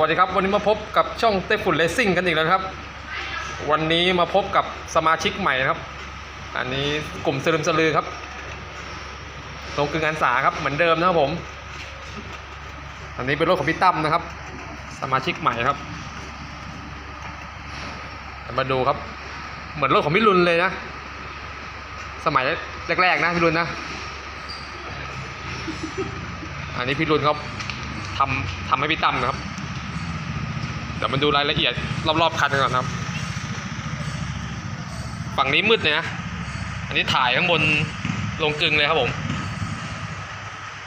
วัสดีครับ วันนี้มาพบกับช่องเต้ฝุ่นเลสซิ่งกันอีกแล้วครับ วันนี้มาพบกับสมาชิกใหม่นะครับ อันนี้กลุ่มสลืมสลือครับลงกึ่งานสาครับเหมือนเดิมนะครับผม อันนี้เป็นรถของพี่ตั้มนะครับ สมาชิกใหม่ครับ มาดูครับ เหมือนรถของพี่รุนเลยนะ สมัยแรกๆนะพี่รุนนะ อันนี้พี่รุนเขาทำทำให้พี่ตั้มนะครับ ดี๋ยวมาดูรายละเอียดรอบๆคันกันก่อนครับ ฝั่งนี้มืดเลยนะ อันนี้ถ่ายข้างบนลงกึงเลยครับผม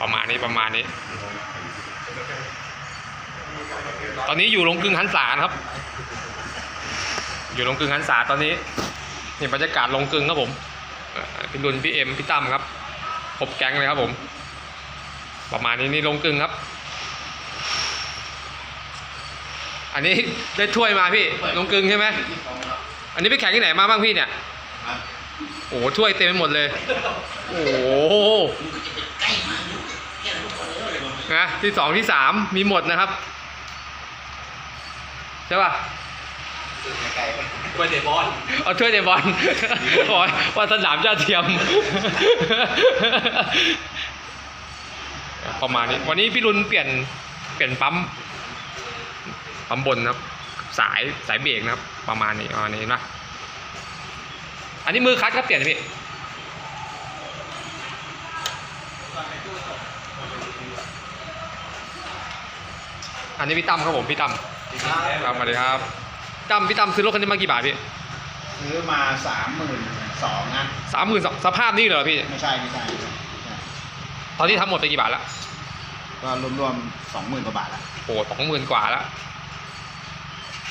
ประมาณนี้ประมาณนี้ ตอนนี้อยู่ลงกึงหันษานครับ อยู่ลงกึงหันษาตอนนี้นี่บรรยากาศลงกึงครับผมพี่รุนพี่เอ็มพี่ตั้มครับครบแก๊งเลยครับผม ประมาณนี้นี่ลงกึงครับ อันนี้ได้ถ้วยมาพี่ลงกึงใช่ไหมอันนี้ไปแข่งที่ไหนมาบ้างพี่เนี่ยโอ้โหถ้วยเต็มไปหมดเลย โอ้โหนะที่สองที่สามมีหมดนะครับ ใช่ป่ะไปเตะบอลเอาถ้วยเดบอลโอ้ยว่าสนามเจ้าเทียม ประมาณนี้ วันนี้พี่รุนเปลี่ยนเปลี่ยนปั๊ม ปั๊มบนนะครับ สายสายเบรกนะครับ ประมาณนี้ประมาณนี้เห็นะอันนี้มือคัดก็เปลี่ยนพี่อันนี้พี่ตั้มครับผมพี่ตั้มครับสวัสดีครับตั้มพี่ตั้มซื้อรถคันนี้มากี่บาทพี่ซื้อมาสามหมื่นสองนะสามหมื่นสภาพนี่เหรอพี่ไม่ใช่ไม่ใช่ไม่ใช่ตอนนี้ทำหมดไปกี่บาทแล้วก็รวมๆสองหมื่นกว่าบาทละโอ้สองหมื่นกว่าแล้ว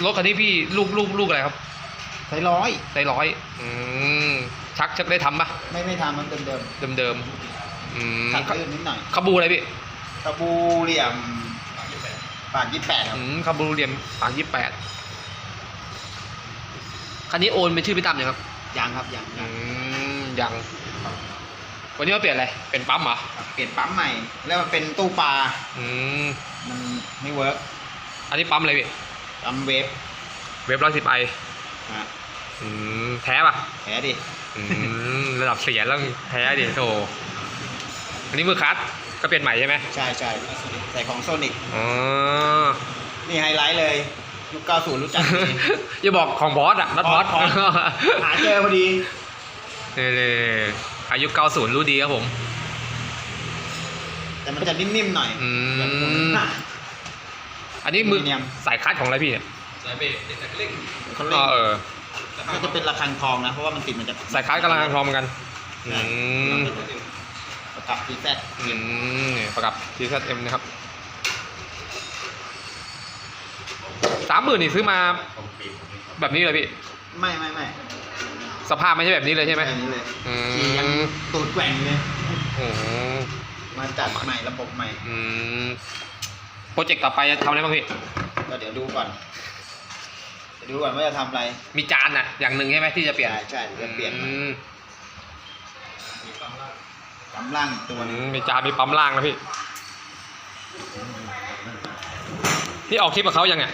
รถคันนี้พี่ลูกลูกลูกอะไรครับใช้ร้อยได้ร้อยอืมชักชักได้ทำปะไม่ไม่ทำมันเดิมเดิมเดิมๆอืมๆขัดลื่นนิดหน่อยคาบูอะไรพี่ตะบูเหลี่ยมปากยี่แปดครับอืมคาบูเรียมปากยี่แปดคันนี้โอนเป็นชื่อพี่ตั้มยังครับยังครับยังอืยังมยังวันนี้มาเปลี่ยนอะไร เป็นปั๊มเหรอครับเปลี่ยนปั๊มใหม่ แล้วมันเป็นตู้ปลาอืมมันไม่เวิร์กอันนี้ปั๊มอะไรพี่ ปั๊มเวฟเว็บร้อยสิบไอฮะอืมแท้ปะแผลดิอืมระดับเสียแล้วแท้ดิโถอันนี้มือคัดก็เปลี่ยนใหม่ใช่ไหมใช่ใช่ใส่ของโซนิกอ๋อ นี่ไฮไลท์เลยยุคเก้าศูนย์รู้จักดี อย่าบอกของบอสอะนัดบอสบอส หาเจอพอดีนี่ๆอายุ 90 รู้ดีครับผม แต่มันจะนิ่มๆหน่อยอืม แบบหมุนหน้า อันนี้มืออลูมิเนียมสายคัดของอะไรพี่เนี่ยสายเบรกสายเร่งเขาอ๋เล่อนเออก็จะเป็นระฆังทองนะ เพราะว่ามันติดมันจะสายคัดกำลังพร้อมกันอืมประกับทีแซดอืมนี่ประกับ TZM นะครับสามหมื่นนี่ซื้อมาแบบนี้เลยพี่ ไม่ไม่ไม่สภาพไม่ใช่แบบนี้เลยใช่ไหม แบบนี้เลยอืม ขี่ยังตูดแกว่งเลย โอ้โหมาจัดใหม่ระบบใหม่ อืม โปรเจกต์ต่อไปจะทำอะไรบ้างพี่ ก็เดี๋ยวดูก่อนเดี๋ยวดูก่อนว่าจะทำอะไร มีจานอะอย่างหนึ่งใช่ไหมที่จะเปลี่ยนใช่ใช่เดี๋ยวจะเปลี่ยนอืมกำลังตัวอืหนึงมมีจานมีปั๊มล่างนะพี่ นี่ออกคลิปกับเขายังไง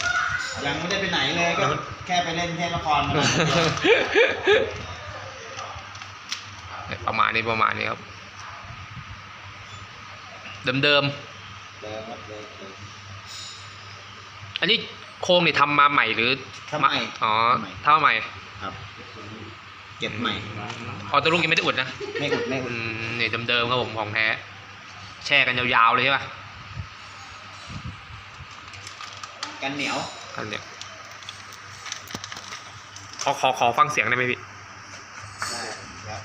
ยังไม่ได้ไปไหนเลยก็แค่ไปเล่นเทศละครมาเนี่ยประมาณนี้ประมาณนี้ครับ เดิม เดิมครับเดิมเดิมๆอันนี้โครงนี่ทำมาใหม่หรือทำใหม่อ๋อทำใหม่ทำมาใหม่ครับ เก็บใหม่ ออตัวลูกยังไม่ได้อุดนะไม่อุดไม่อุอืดมนี่เดิมๆครับผมของแท้แช่กันยาวๆเลยใช่ปะกันเหนียวอันเนี้ยขอขอขอฟังเสียงได้ไหมพี่ได้ครับ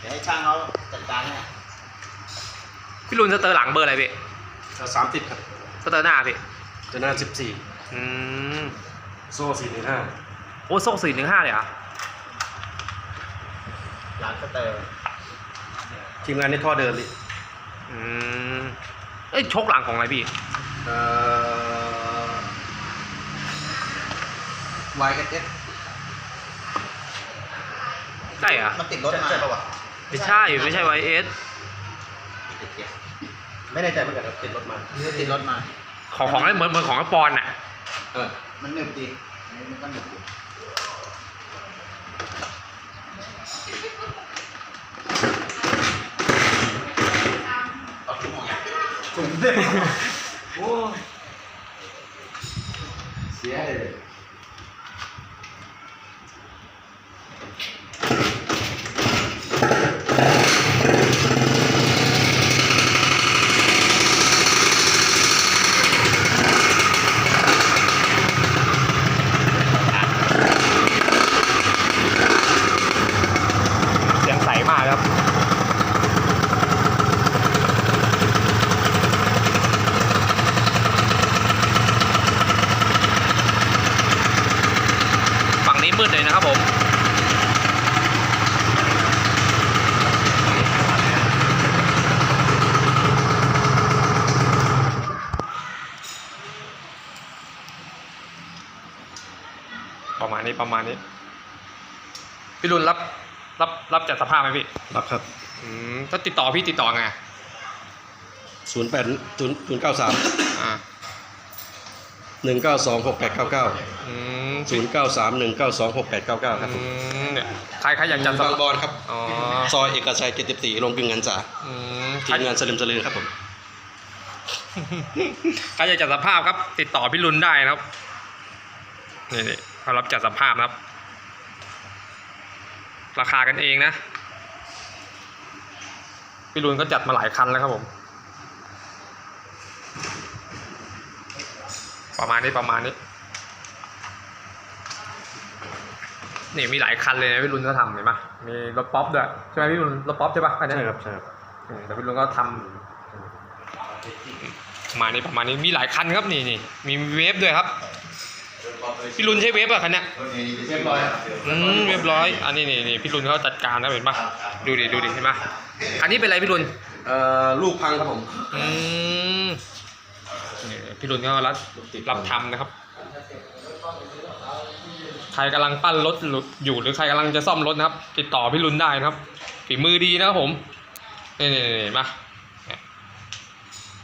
เดี๋ยวให้ช่างเขาจัดการให้ พี่รุนสเตอร์หลังเบอร์อะไรพี่สามสิบครับสเตอร์หน้าพี่จะหน้าสิบสี่อืมโซ่สี่หนึ่งห้าโอ้โซ่สี่หนึ่งห้าเลยเหรอะหลังสเตอร์ทีมงานนี่ท่อเดิมดิอืมเอ้ยชกหลังของอะไรพี่เอ่อวายกันเอสใช่เหรอะมันติดรถมาใช่ปะวะไม่ใช่ไม่ใช่ไวเอสติดเกียร์ ไม่แน่ใจเหมือนกันครับติดรถมานี่ติดรถมา ของของเหมือนเหมือนของไอ้ปอนอะ เออ มันหนึบดีอันนี้มันก็หนึบดีถุงเด็โอ้เสียเลย เสียงใสมากครับ ฝั่งนี้มืดเลยนะครับผม ประมาณนี้ประมาณนี้ พี่รุนรับรับรับจัดสภาพไหมพี่รับครับอืมถ้าติดต่อพี่ติดต่อไงศูนย์แปดศูนย์ศูนย์เก้าสามอ่าหนึ่งเก้าสองหกแปดเก้าเก้าอืมศูนย์เก้าสามหนึ่งเก้าสองหกแปดเก้าเก้าครับอืมเนี่ยใครใครอยากจัดสบางภาพบอนครับ อ๋อซอยเอกชัยเจ็ดสิบสี่ลงกึ่งงานสาอืมทีมงานสลิมสลือครับผม ใครอยากจัดสภาพครับ ติดต่อพี่รุนได้นะครับนี่นี่ เขารับจัดสภาพนะครับ ราคากันเองนะ พี่รุนก็จัดมาหลายคันแล้วครับผม ประมาณนี้ประมาณนี้ นี่มีหลายคันเลยนะพี่รุนก็ทำเห็นปะมีรถป๊อปด้วยใช่ไหมพี่รุนรถป๊อปใช่ปะคันนี้ใช่ครับใช่ครับอืมแต่พี่รุนก็ทำประมาณนี้ประมาณนี้มีหลายคันครับนี่นี่มีเวฟด้วยครับ พี่รุนใช้เวฟอะคันเนี้ยเรียบร้อยอืมเรียบร้อยอันนี้นี่นี่พี่รุนเขาจัดการนะเห็นปะดูดิดูดิเห็นปะอันนี้เป็นอะไรพี่รุนเอ่อลูกพังครับผมอืมนี่พี่รุนเขารับรับทำนะครับ ใครกำลังปั้นรถอยู่หรือใครกำลังจะซ่อมรถนะครับ ติดต่อพี่รุนได้นะครับฝีมือดีนะครับผมนี่นี่นี่มาเนี่ย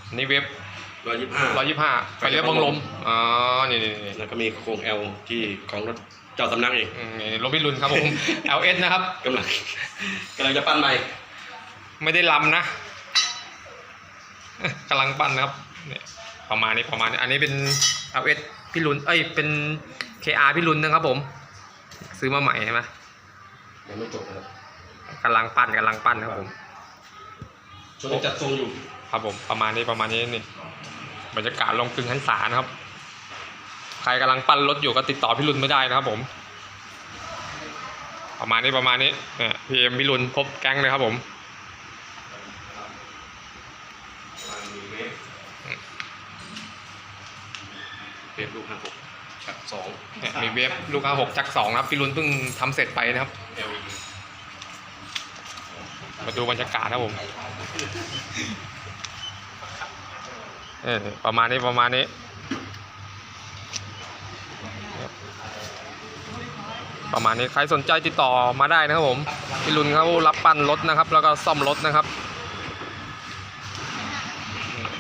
อันนี่เว็บ ร้อยยี่สิบห้า ร้อยยี่ห้าไฟเลี้ยวบังลม อ๋อ นี่นี่นี่แล้วก็มีโครงเอลที่ของรถเจ้าสำนักเองอืมนี่รถพี่รุนครับผม LS นะครับ กำลังกำลังจะปั้นใหม่ไม่ได้ลำนะ กำลังปั้นนะครับเนี่ยประมาณนี้ประมาณนี้ อันนี้เป็น LS พี่รุน เอ้ย เป็น KR พี่รุนนะครับผม ซื้อมาใหม่ใช่ไหมยังไม่จบนะครับกำลังปั้นกำลังปั้นนะครับผมช่วงนี้จัดทรงอยู่ ครับผม ประมาณนี้ประมาณนี้นี่ บรรยากาศลงกึ่งหันษานะครับ ใครกำลังปั้นรถอยู่ก็ติดต่อพี่รุนไม่ได้นะครับผม ประมาณนี้ประมาณนี้เนี่ยพีเอ็มพี่รุนครบแก๊งเลยครับผมเปลี่ยนลูกห้าหกชักสองเนี่ยมีเวฟลูกค้าหกจักรสองนะครับพี่รุนเพิ่งทำเสร็จไปนะครับเอลมาดูบรรยากาศนะครับผม เออประมาณนี้ประมาณนี้ ประมาณนี้ใครสนใจติดต่อมาได้นะครับผมพี่รุนเขารับปั้นรถนะครับ แล้วก็ซ่อมรถนะครับ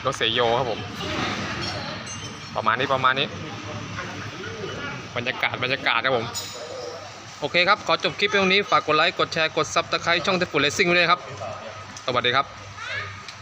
รถเสยโยครับผม ประมาณนี้ประมาณนี้ บรรยากาศบรรยากาศครับผมโอเคครับ ขอจบคลิปเพียงนี้ ฝากกดไลค์ กดแชร์ กดซับสไครต์ช่องเทปฟูเลสซิ่งไว้ด้วยนะครับ สวัสดีครับ